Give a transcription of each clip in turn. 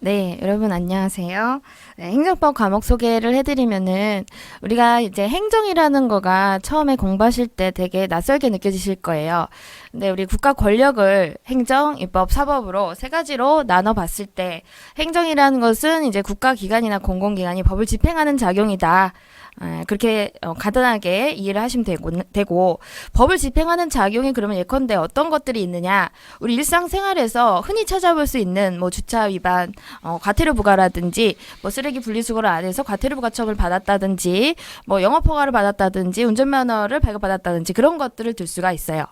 네, 여러분 안녕하세요. 네, 행정법 과목 소개를 해드리면은 우리가 이제 행정이라는 거가 처음에 공부하실 때 되게 낯설게 느껴지실 거예요. 근데 우리 국가 권력을 행정, 입법, 사법으로 세 가지로 나눠 봤을 때 행정이라는 것은 이제 국가 기관이나 공공기관이 법을 집행하는 작용이다. 아, 그렇게 어, 간단하게 이해를 하시면 되고, 되고 법을 집행하는 작용이 그러면 예컨대 어떤 것들이 있느냐 우리 일상생활에서 흔히 찾아볼 수 있는 뭐 주차 위반 어, 과태료 부과라든지 뭐 쓰레기 분리수거를 안 해서 과태료 부과처분을 받았다든지 뭐 영업 허가를 받았다든지 운전면허를 발급받았다든지 그런 것들을 들 수가 있어요.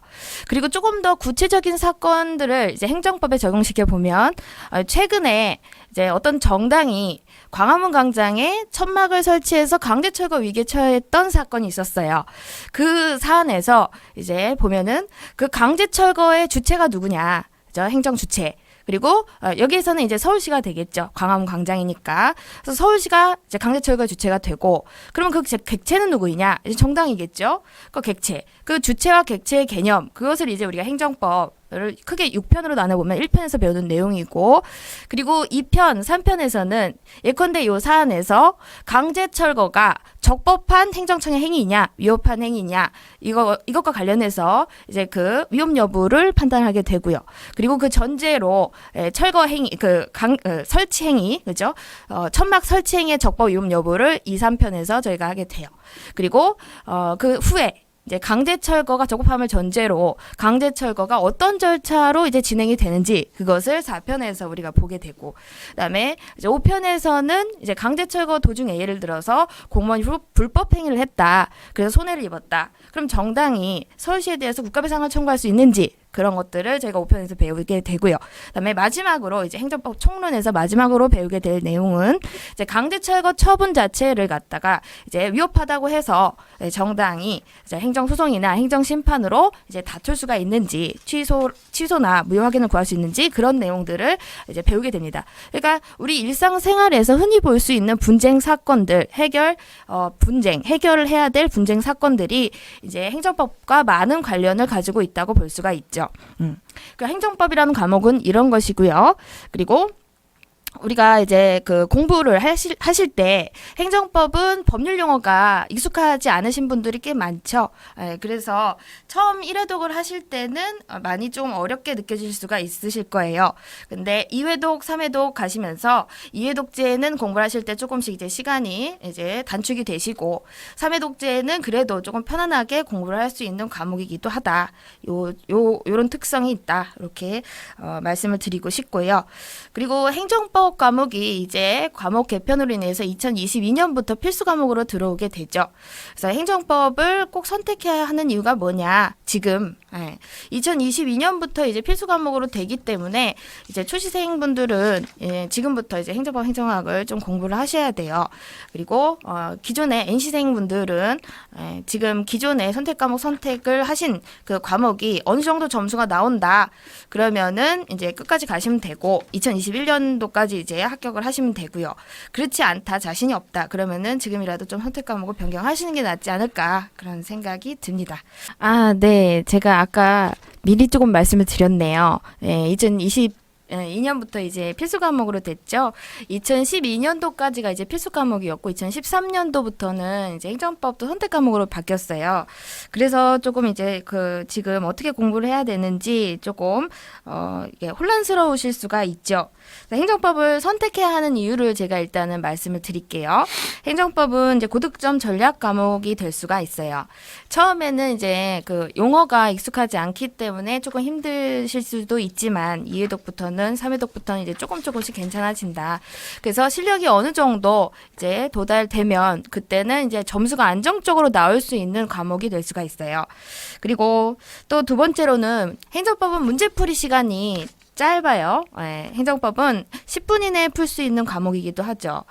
그리고 조금 더 구체적인 사건들을 이제 행정법에 적용시켜 보면 어, 최근에 이제 어떤 정당이 광화문 광장에 천막을 설치해서 강제 철거 위기에 처했던 사건이 있었어요. 그 사안에서 이제 보면은 그 강제 철거의 주체가 누구냐? 저 행정 주체. 그리고 어, 여기에서는 이제 서울시가 되겠죠. 광화문 광장이니까. 그래서 서울시가 이제 강제 철거의 주체가 되고 그러면 그 객- 객체는 누구이냐? 이제 정당이겠죠. 그 객체. 그 주체와 객체의 개념. 그것을 이제 우리가 행정법 을 크게 6편으로 나눠보면 1편에서 배우는 내용이고 그리고 2편, 3편에서는 예컨대 요 사안에서 강제 철거가 적법한 행정청의 행위냐 위법한 행위냐 이거 이것과 관련해서 이제 그 위법 여부를 판단하게 되고요. 그리고 그 전제로 에, 철거 행위 그 강, 어, 설치 행위 그죠? 어, 천막 설치 행위의 적법 위법 여부를 2, 3편에서 저희가 하게 돼요. 그리고 어, 그 후에 이제 강제 철거가 적법함을 전제로 강제 철거가 어떤 절차로 이제 진행이 되는지 그것을 4편에서 우리가 보게 되고 그다음에 이제 5편에서는 이제 강제 철거 도중에 예를 들어서 공무원이 불- 불법 행위를 했다. 그래서 손해를 입었다. 그럼 정당이 서울시에 대해서 국가배상을 청구할 수 있는지 그런 것들을 저희가 5편에서 배우게 되고요. 그다음에 마지막으로 이제 행정법 총론에서 마지막으로 배우게 될 내용은 이제 강제 철거 처분 자체를 갖다가 이제 위협하다고 해서 네, 정당이 이제 행정 소송이나 행정 심판으로 이제 다툴 수가 있는지 취소 취소나 무효 확인을 구할 수 있는지 그런 내용들을 이제 배우게 됩니다. 그러니까 우리 일상생활에서 흔히 볼 수 있는 분쟁 사건들 해결 어 분쟁 해결을 해야 될 분쟁 사건들이 이제 행정법과 많은 관련을 가지고 있다고 볼 수가 있죠. 음. 그 행정법이라는 과목은 이런 것이고요. 그리고 우리가 이제 그 공부를 하실, 하실 때 행정법은 법률 용어가 익숙하지 않으신 분들이 꽤 많죠. 예, 그래서 처음 1회독을 하실 때는 어, 많이 좀 어렵게 느껴질 수가 있으실 거예요. 근데 2회독, 3회독 가시면서 2회독제는 공부를 하실 때 조금씩 이제 시간이 이제 단축이 되시고 3회독제는 그래도 조금 편안하게 공부를 할 수 있는 과목이기도 하다. 요, 요, 요런 특성이 있다. 이렇게 어, 말씀을 드리고 싶고요. 그리고 행정법 과목이 이제 과목 개편으로 인해서 2022년부터 필수 과목으로 들어오게 되죠. 그래서 행정법을 꼭 선택해야 하는 이유가 뭐냐? 지금 예, 2022년부터 이제 필수 과목으로 되기 때문에 이제 초시생분들은 예, 지금부터 이제 행정법 행정학을 좀 공부를 하셔야 돼요. 그리고 어, 기존의 NC생분들은 예, 지금 기존의 선택 과목 선택을 하신 그 과목이 어느 정도 점수가 나온다. 그러면은 이제 끝까지 가시면 되고 2021년도까지 이제 합격을 하시면 되고요. 그렇지 않다 자신이 없다 그러면은 지금이라도 좀 선택 과목을 변경하시는 게 낫지 않을까 그런 생각이 듭니다. 아, 네. 제가 아까 미리 조금 말씀을 드렸네요. 예, 2020 2년부터 이제 필수 과목으로 됐죠. 2012년도까지가 이제 필수 과목이었고 2013년도부터는 이제 행정법도 선택 과목으로 바뀌었어요. 그래서 조금 이제 그 지금 어떻게 공부를 해야 되는지 조금 어 이게 혼란스러우실 수가 있죠. 행정법을 선택해야 하는 이유를 제가 일단은 말씀을 드릴게요. 행정법은 이제 고득점 전략 과목이 될 수가 있어요. 처음에는 이제 그 용어가 익숙하지 않기 때문에 조금 힘드실 수도 있지만 2회독부터는 3회독부터는 이제 조금 조금씩 괜찮아진다. 그래서 실력이 어느 정도 이제 도달되면 그때는 이제 점수가 안정적으로 나올 수 있는 과목이 될 수가 있어요. 그리고 또 두 번째로는 행정법은 문제풀이 시간이 짧아요. 예, 행정법은 10분 이내에 풀 수 있는 과목이기도 하죠.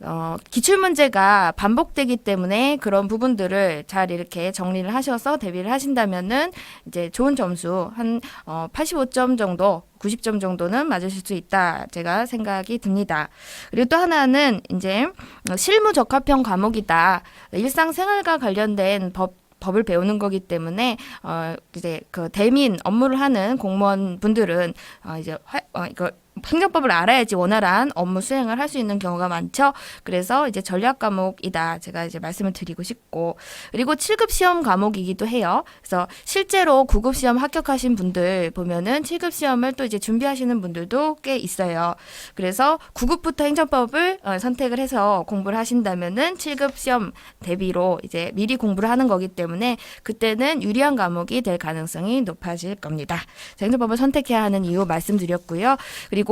어, 기출 문제가 반복되기 때문에 그런 부분들을 잘 이렇게 정리를 하셔서 대비를 하신다면은 이제 좋은 점수 한 어, 85점 정도, 90점 정도는 맞으실 수 있다. 제가 생각이 듭니다. 그리고 또 하나는 이제 어, 실무 적합형 과목이다. 일상생활과 관련된 법 법을 배우는 거기 때문에 어 이제 그 대민 업무를 하는 공무원 분들은 어 이제 화, 어 이거 행정법을 알아야지 원활한 업무 수행을 할 수 있는 경우가 많죠. 그래서 이제 전략 과목이다. 제가 이제 말씀을 드리고 싶고 그리고 7급 시험 과목이기도 해요. 그래서 실제로 9급 시험 합격하신 분들 보면은 7급 시험을 또 이제 준비하시는 분들도 꽤 있어요. 그래서 9급부터 행정법을 어, 선택을 해서 공부를 하신다면은 7급 시험 대비로 이제 미리 공부를 하는 거기 때문에 그때는 유리한 과목이 될 가능성이 높아질 겁니다. 자, 행정법을 선택해야 하는 이유 말씀드렸고요. 그리고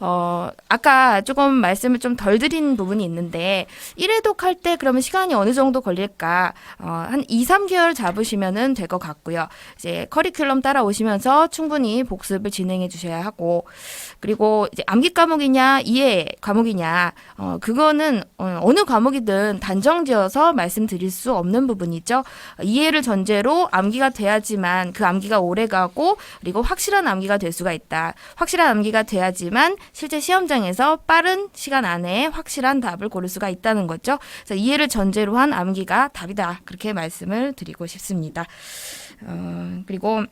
어 아까 조금 말씀을 좀 덜 드린 부분이 있는데 1회독 할 때 그러면 시간이 어느 정도 걸릴까? 어한 2, 3개월 잡으시면은 될 것 같고요. 이제 커리큘럼 따라오시면서 충분히 복습을 진행해 주셔야 하고 그리고 이제 암기 과목이냐 이해 과목이냐 어 그거는 어, 어느 과목이든 단정지어서 말씀드릴 수 없는 부분이죠. 이해를 전제로 암기가 돼야지만 그 암기가 오래 가고 그리고 확실한 암기가 될 수가 있다. 확실한 암기가 돼야 지만 실제 시험장에서 빠른 시간 안에 확실한 답을 고를 수가 있다는 거죠. 그래서 이해를 전제로 한 암기가 답이다. 그렇게 말씀을 드리고 싶습니다. 어, 그리고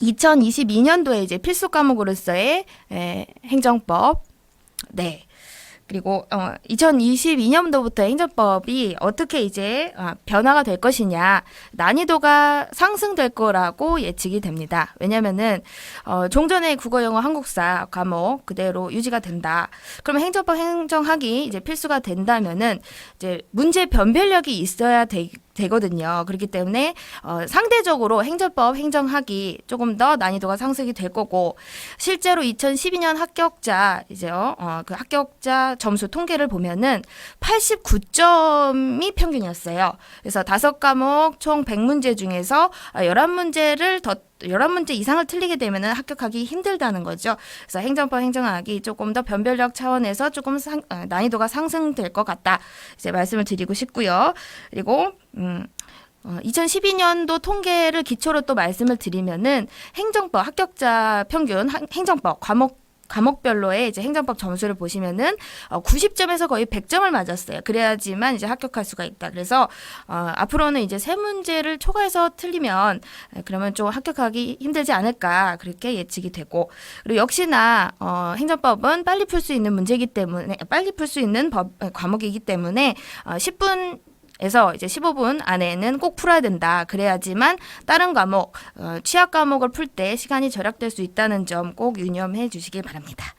2022년도에 이제 필수 과목으로서의 에, 행정법, 네. 그리고 어, 2022년도부터 행정법이 어떻게 이제 어, 변화가 될 것이냐 난이도가 상승될 거라고 예측이 됩니다. 왜냐면은 어, 종전의 국어, 영어, 한국사 과목 그대로 유지가 된다. 그러면 행정법 행정학이 이제 필수가 된다면은 이제 문제 변별력이 있어야 되, 되거든요. 그렇기 때문에 어, 상대적으로 행정법 행정학이 조금 더 난이도가 상승이 될 거고 실제로 2012년 합격자 이제요 어, 그 합격자 점수 통계를 보면은 89점이 평균이었어요. 그래서 다섯 과목 총 100문제 중에서 어, 11문제를 더 11문제 이상을 틀리게 되면은 합격하기 힘들다는 거죠. 그래서 행정법 행정학이 조금 더 변별력 차원에서 조금 상, 어, 난이도가 상승될 것 같다. 이제 말씀을 드리고 싶고요. 그리고 음 어, 2012년도 통계를 기초로 또 말씀을 드리면은 행정법 합격자 평균 하- 행정법 과목 과목별로의 이제 행정법 점수를 보시면은 어, 90점에서 거의 100점을 맞았어요. 그래야지만 이제 합격할 수가 있다. 그래서 어, 앞으로는 이제 세 문제를 초과해서 틀리면 에, 그러면 좀 합격하기 힘들지 않을까 그렇게 예측이 되고 그리고 역시나 어, 행정법은 빨리 풀 수 있는 문제이기 때문에 빨리 풀 수 있는 법 에, 과목이기 때문에 어, 10분 에서 이제 15분 안에는 꼭 풀어야 된다. 그래야지만 다른 과목, 어, 취약 과목을 풀 때 시간이 절약될 수 있다는 점 꼭 유념해 주시길 바랍니다.